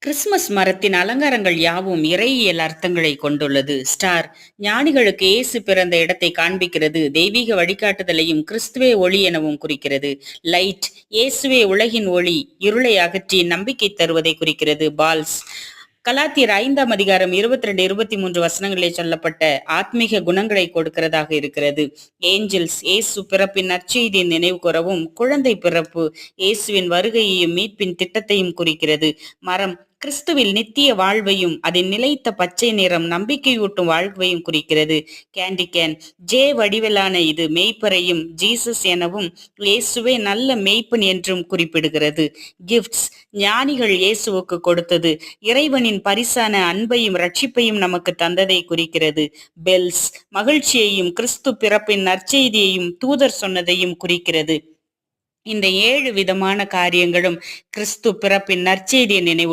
Christmas மரத்தின் அலங்காரங்கள் யாவும் இறையியல் அர்த்தங்களை கொண்டுள்ளது. ஸ்டார் ஞானிகளுக்கு இயேசு பிறந்த இடத்தை காண்பிக்கிறது தெய்வீக வழிகாட்டுதலையும் கிறிஸ்துவே ஒளி எனவும் குறிக்கிறது. லைட் இயேசுவே உலகின் ஒளி இருளை அகற்றி நம்பிக்கை தருவதை குறிக்கிறது. பால்ஸ் கலாத்தியர் ஐந்தாம் அதிகாரம் இருபத்தி ரெண்டு இருபத்தி மூன்று வசனங்களில் சொல்லப்பட்ட ஆத்மீக குணங்களை கொடுக்கிறதாக இருக்கிறது. ஏஞ்சல்ஸ் இயேசு பிறப்பின் நற்செய்தியை நினைவு கூறவும் குழந்தை பிறப்பு இயேசுவின் வருகையையும் மீட்பின் திட்டத்தையும் குறிக்கிறது. மரம் கிறிஸ்துவில் நித்திய வாழ்வையும் அதன் நிலைத்த பச்சை நிறம் நம்பிக்கையூட்டும் வாழ்வையும் குறிக்கிறது. கேண்டி கேன் ஜே வடிவிலான இது மெய்ப்பரையும் ஜீசஸ் எனவும் இயேசுவே நல்ல மெய்ப்பன் என்றும் குறிப்பிடுகிறது. கிஃப்ட்ஸ் ஞானிகள் இயேசுவுக்கு கொடுத்தது. இறைவனின் பரிசான அன்பையும் ரட்சிப்பையும் நமக்கு தந்ததை குறிக்கிறது. பெல்ஸ் மகிழ்ச்சியையும் கிறிஸ்து பிறப்பின் நற்செய்தியையும் தூதர் சொன்னதையும் குறிக்கிறது. இந்த ஏழு விதமான காரியங்களும் கிறிஸ்து பிறப்பின் நற்செய்தியை நினைவு